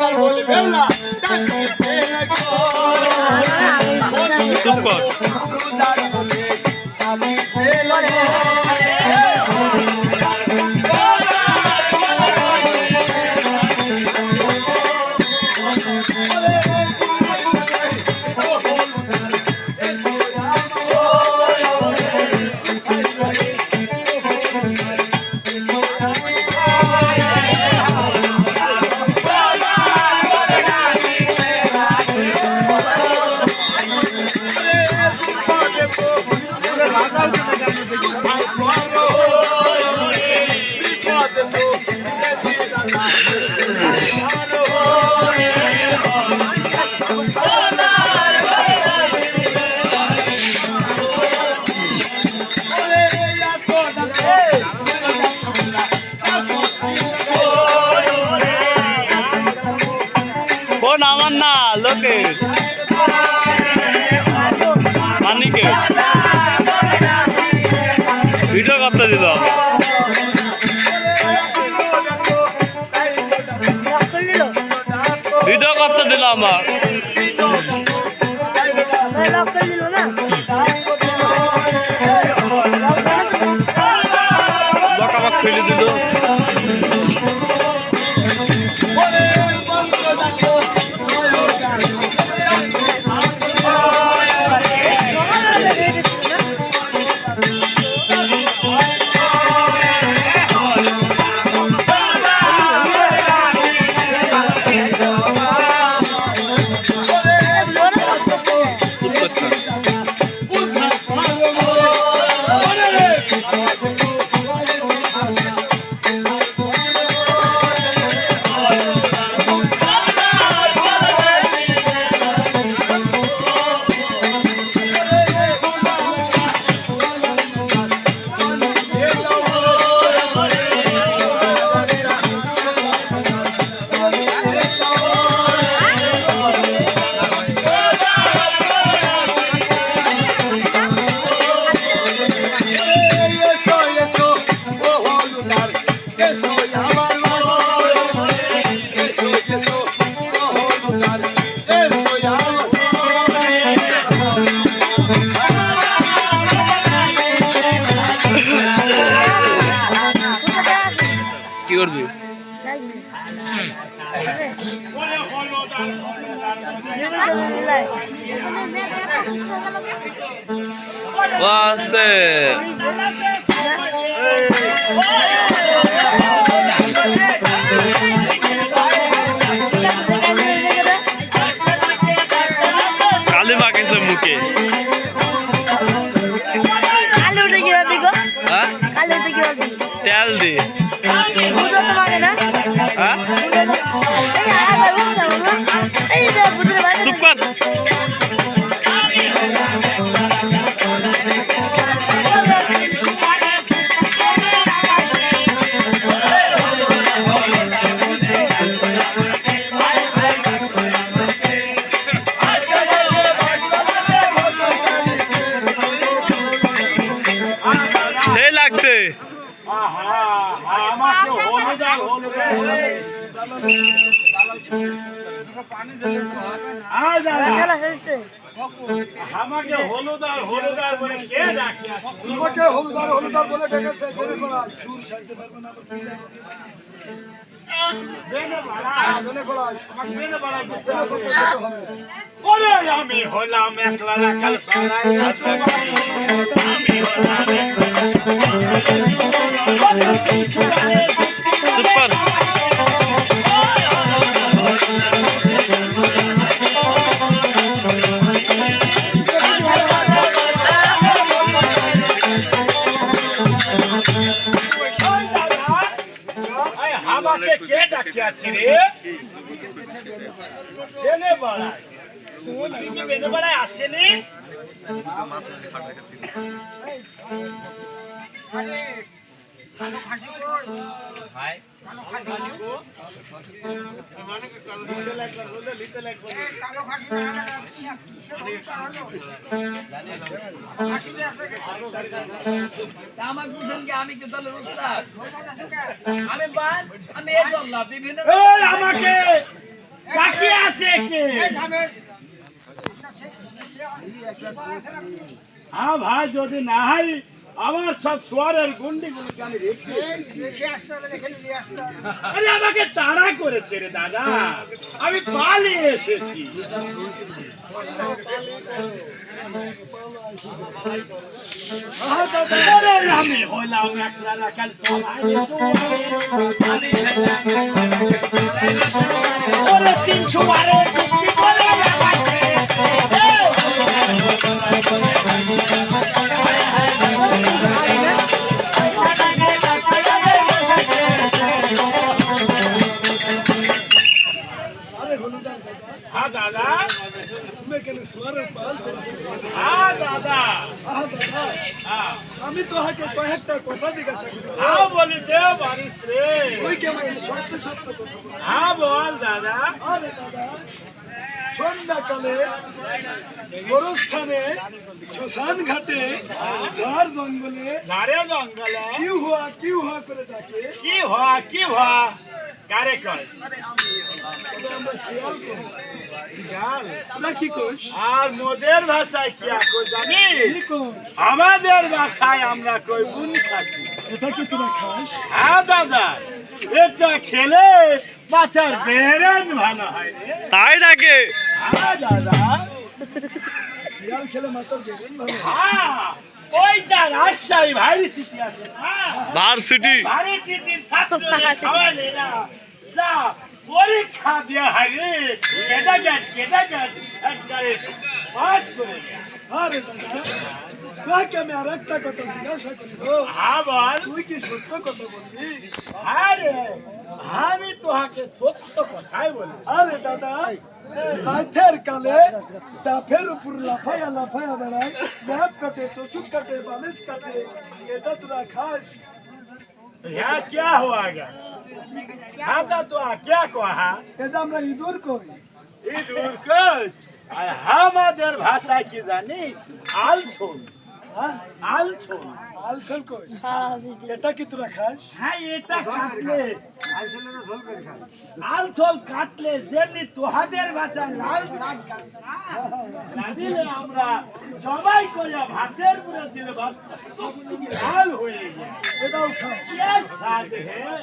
আবার বলবে না চুপ কর। লোকের মানিকে। ভিডিও করতে দিল। ভিডিও করতে দিল আমার। আছে কালি মাখেছে মুখে। আলু উঠে কি বলবি গো। হ্যাঁ আলু উঠে কি বলবি তেল দি। আমাকে হলুদ আর হলুদ আর বলে কে ডাকি তোমাকে হলুদার হলুদার আমি হলাম একলা হলাম কে ডাকিয়াছে রে বেনে বাড়াই তুই কি বেনে বাড়াই আসেনি আমার বুঝেন কি আমি কি দলের উস্তাদ আমি বাদ আমি দল না বিভিন্ন আমাকে কে হ্যাঁ ভাই যদি না হয় আমার সব সোয়ারের গুন্ডিগুলো আমি রেখে আরে আমাকে তাড়া করেছে রে দাদা। আমি পালিয়ে এসেছি। আমি একলা রাখাল তিনশো বারে তোহাকে কয়েকটা কথা জিজ্ঞাসা করি। হ্যাঁ বলি দে বারিস রে। তুই কে মানে সত্য সত্য কথা হ্যাঁ বল দাদা। আরে দাদা সন্ধ্যাকালে গোরস্থানে শ্মশান ঘাটে ঝাড় জঙ্গলে নারে জঙ্গলে। কি হওয়া কি হওয়া করে ডাকে। কি হওয়া কি হওয়া কারে কয় আর মোদের ভাষায় কি কই জানিস? আমাদের ভাষায় আমরা কই বুন খাচ্ছি। এটা কি তোরা খাস? হ্যাঁ দাদা। এটা খেলে মাথার বেরেন ভালো হয় রে। তাই নাকি? হ্যাঁ দাদা। শিয়াল খেলে মাথার বেরেন ভালো হ্যাঁ। ওইটা রাজশাহী ভারী সিটি আছে। ভার্সিটি ভারী সিটির ছাত্রদের খাওয়ালে না। যা পরীক্ষা দিয়া হারে কেটা গেট কেটা গেট একবারে পাস করে। আরে দাদা তোকে আমি আর একটা কথা জিজ্ঞাসা করবো হ্যাঁ বল তুই কি সত্য কথা বলবি হ্যাঁ রে আমি তোহাকে সত্য কথাই বলি আরে দাদা রাতের কালে ডাফের উপর লাফায়া লাফায়া বেড়ায় ল্যাপ কাটে চচুক কাটে বালিশ কাটে এটা তোরা খাস यहाँ क्या हुआ गा खाता तो आ, क्या कहा এটা আমরা ইঁদুর করি ইঁদুর কস আর আমাদের ভাষা কি জানিস হ্যাঁ? আলছল আলছল কই? হ্যাঁ, এটা কি তোরা খাস? হ্যাঁ এটা কাটলে। আলছল কাটলে যেমনি তোহাদের বাঁচা লাল শাক খাস না দিলে আমরা জবাই করিয়া ভাতের পুরো দিলে ভাত লাল হয়ে যায়। এটাও খাস। শাক হ্যাঁ।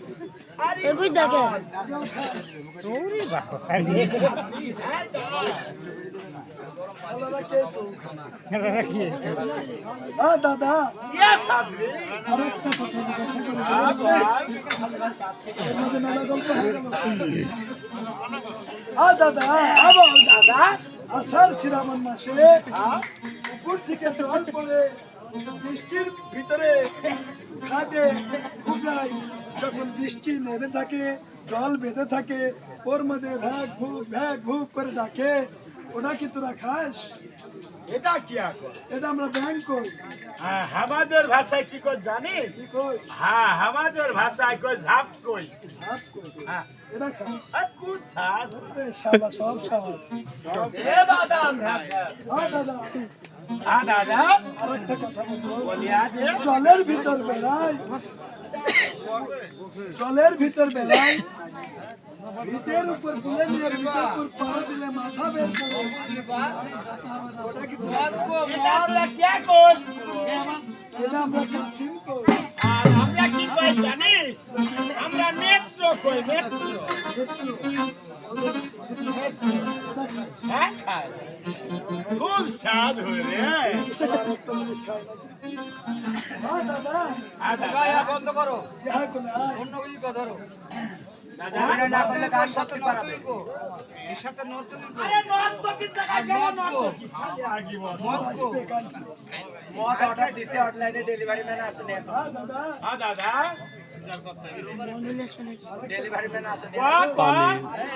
একুশ দাদা দাদা। দাদা আষাঢ় শ্রাবণ মাসে পুকুর থেকে জল পড়ে, বৃষ্টির ভিতরে খাতে খুব যখন বৃষ্টি নেমে থাকে জল বেঁধে থাকে ওর মধ্যে ভ্যাগ ভুক ভ্যাগ ভুক করে ডাকে ওটা কি তোরা খাস? এটা কি এটা আমরা ব্যাংক করি। হ্যাঁ আমাদের ভাষায় কি কর জানিস? কি কই? হ্যাঁ আমাদের ভাষায় কই। ঝাপ কই হাত করি হ্যাঁ। এটা আর শালা সব সব এ বাদাম হ্যাঁ হ্যাঁ দাদা। হ্যাঁ দাদা। আর একটা কথা বলিয়া যে জলের ভিতর বেড়াই। জলের ভিতর বেড়াই ভিতের উপর তুলে নিয়ে ভিতের উপর পা দিলে মাথা বের করে ওটা কি এটা তোরা क्या কোস এটা আমরা কাছিম করি আর আমরা কি কই জানিস, আমরা মেট্রো কই হ্যাঁ? খুব স্বাদ হয়ে? রে হ্যাঁ হ্যাঁ বন্ধ করো। অন্য কিছু কথা ডেলিভারি ম্যান আসে না হ্যাঁ দাদা। হ্যাঁ।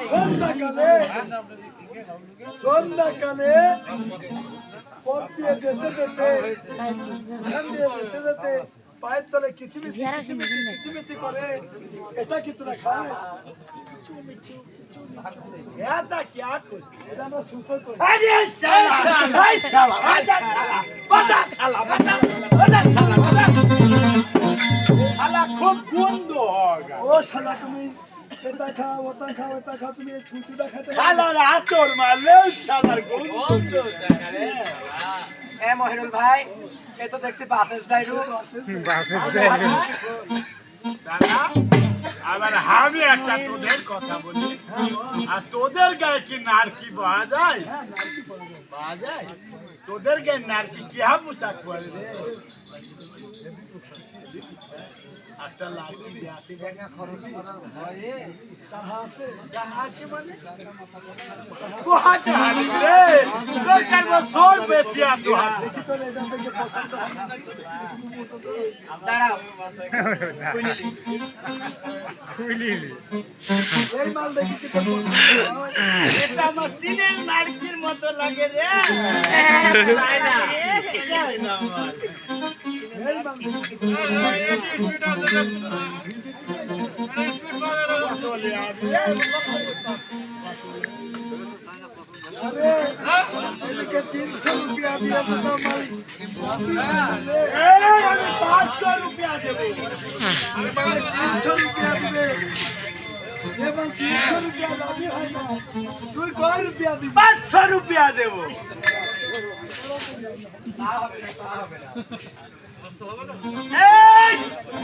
সন্ধ্যাকালে সন্ধ্যাকালে দিয়ে যেতে যেতে যেতে যেতে পায়ের তলে কিচিমিচি কিচিমিচি করে এটা কি তোরা খায়? এটা কি আর করছিস এটা আমরা সুসল করি। আরে শালা আরে শালা আরে শালা বাটা শালা বাটা বাটা শালা বাটা শালা খুব গন্ধ হগা ভাই এ দেখছি বাসেস দাইরু দাদা আবার আমি একটা তোদের কথা বলি। আর তোদের গায়ে কি নারকি পাওয়া যায়? পাওয়া যায়? তোদের গায়ে নারকি কি হা পোশাক পরে রে একটা লাঠি দেয়াতে টাকা খরচ করার ভয়ে তাহা আছে তাহা আছে মানে? কোহাতে হারি রে দরকার বছর বেশি আর তো হাতে চলে এটা থেকে পছন্দ দাঁড়াও। এই মাল দেখি কি তোর পছন্দ? এটা আমার সিনের নারকির মতো লাগে রে। তাই না? তিনশো রুপিয়া দিয়ে আমি পাঁচশো রুপিয়া দেবো। তিনশো রুপিয়া দিবে তুই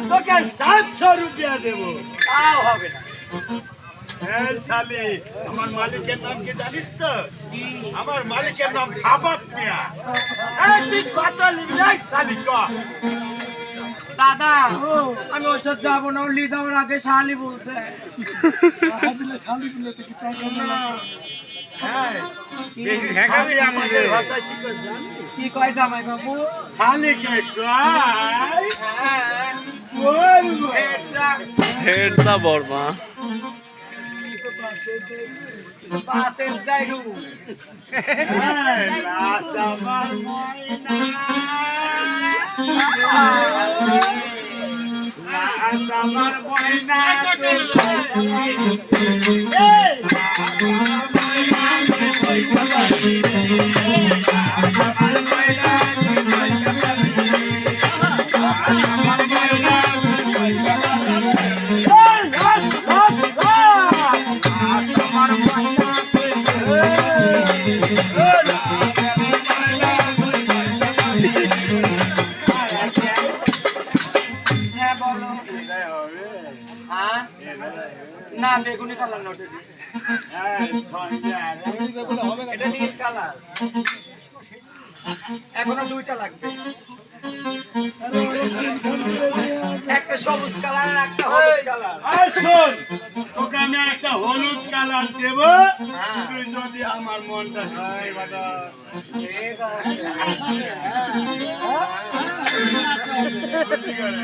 তোকে সাতশো রুপিয়া দেবো। তাও হবে না। এই শালি আমার মালিকের নাম কি জানিস তো? আমার মালিকের নাম সাবাত মিয়া। তুই কত নিবি শালি ক? দাদা আমি ওসব যাব না লি যাওয়ার আগে শালি বলছে। শালি দিলে তো কি? কয় জামাই বাবু? শালিকে কয়? হ্যাঁ হেড দা বর্মা দাইরু ময়না। লাশ আমার ময়না। এই, এখনও দুইটা লাগবে একটা সবুজ কালার আর একটা হলুদ কালার এই শোন, তোকে আমি একটা হলুদ কালার দেব হ্যাঁ। তুই যদি আমার মনটা। ঠিক আছে গেলে?